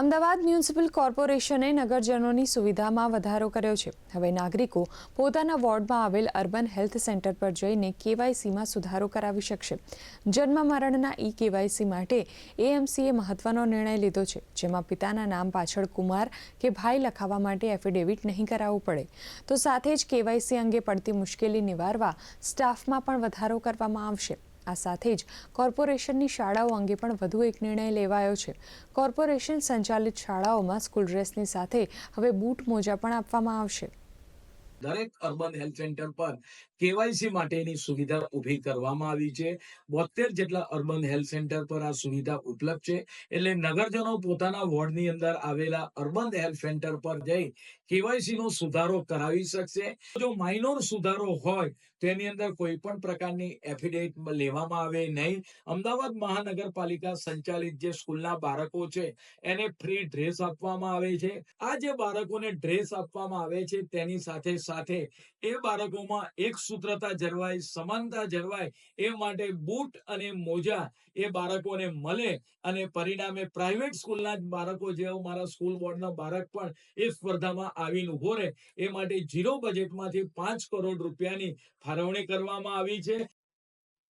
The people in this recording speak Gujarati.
અમદાવાદ મ્યુનિસિપલ કોર્પોરેશને નગરજનોની સુવિધામાં વધારો કર્યો છે. હવે નાગરિકો પોતાના વોર્ડમાં આવેલ અર્બન હેલ્થ સેન્ટર પર જઈને કેવાયસીમાં સુધારો કરાવી શકશે. જન્મ મરણના ઈ કેવાયસી માટે એએમસીએ મહત્વનો નિર્ણય લીધો છે, જેમાં પિતાના નામ પાછળ કુમાર કે ભાઈ લખાવવા માટે એફિડેવિટ નહીં કરાવવું પડે. તો સાથે જ કેવાયસી અંગે પડતી મુશ્કેલી નિવારવા સ્ટાફમાં પણ વધારો કરવામાં આવશે. આ સાથે જ કોર્પોરેશનની શાળાઓ અંગે પણ વધુ એક નિર્ણય લેવાયો છે. કોર્પોરેશન સંચાલિત શાળાઓમાં સ્કૂલ ડ્રેસની સાથે હવે બૂટ મોજા પણ આપવામાં આવશે. દરેક અર્બન હેલ્થ સેન્ટર પર કેવાયસી માટેની સુવિધા ઊભી કરવામાં આવી છે. બોતેર જેટલા અર્બન હેલ્થ સેન્ટર પર આ સુવિધા ઉપલબ્ધ છે. એટલે નગરજનો પોતાના વોર્ડની અંદર આવેલા અર્બન હેલ્થ સેન્ટર પર જઈ કેવાયસી નો સુધારો કરાવી શકશે. જો માઇનોર સુધારો હોય, તો એની અંદર કોઈ પણ પ્રકારની એફિડેવિટ લેવામાં આવે નહીં. અમદાવાદ મહાનગરપાલિકા સંચાલિત જે સ્કૂલના બાળકો છે, એને ફ્રી ડ્રેસ આપવામાં આવે છે. આ જે બાળકોને ડ્રેસ આપવામાં આવે છે, તેની સાથે સાથે એ બાળકોમાં એક સૂત્રતા જળવાય, સમાનતા જળવાય, એ માટે બૂટ અને મોજા એ બાળકોને મળે અને પરિણામે પ્રાઇવેટ સ્કૂલના જ બાળકો જેવો મારા સ્કૂલ બોર્ડના બાળક પણ એ સ્પર્ધામાં આવીને ઊભો રહે, એ માટે ઝીરો બજેટમાંથી પાંચ કરોડ રૂપિયાની ફાળવણી કરવામાં આવી છે.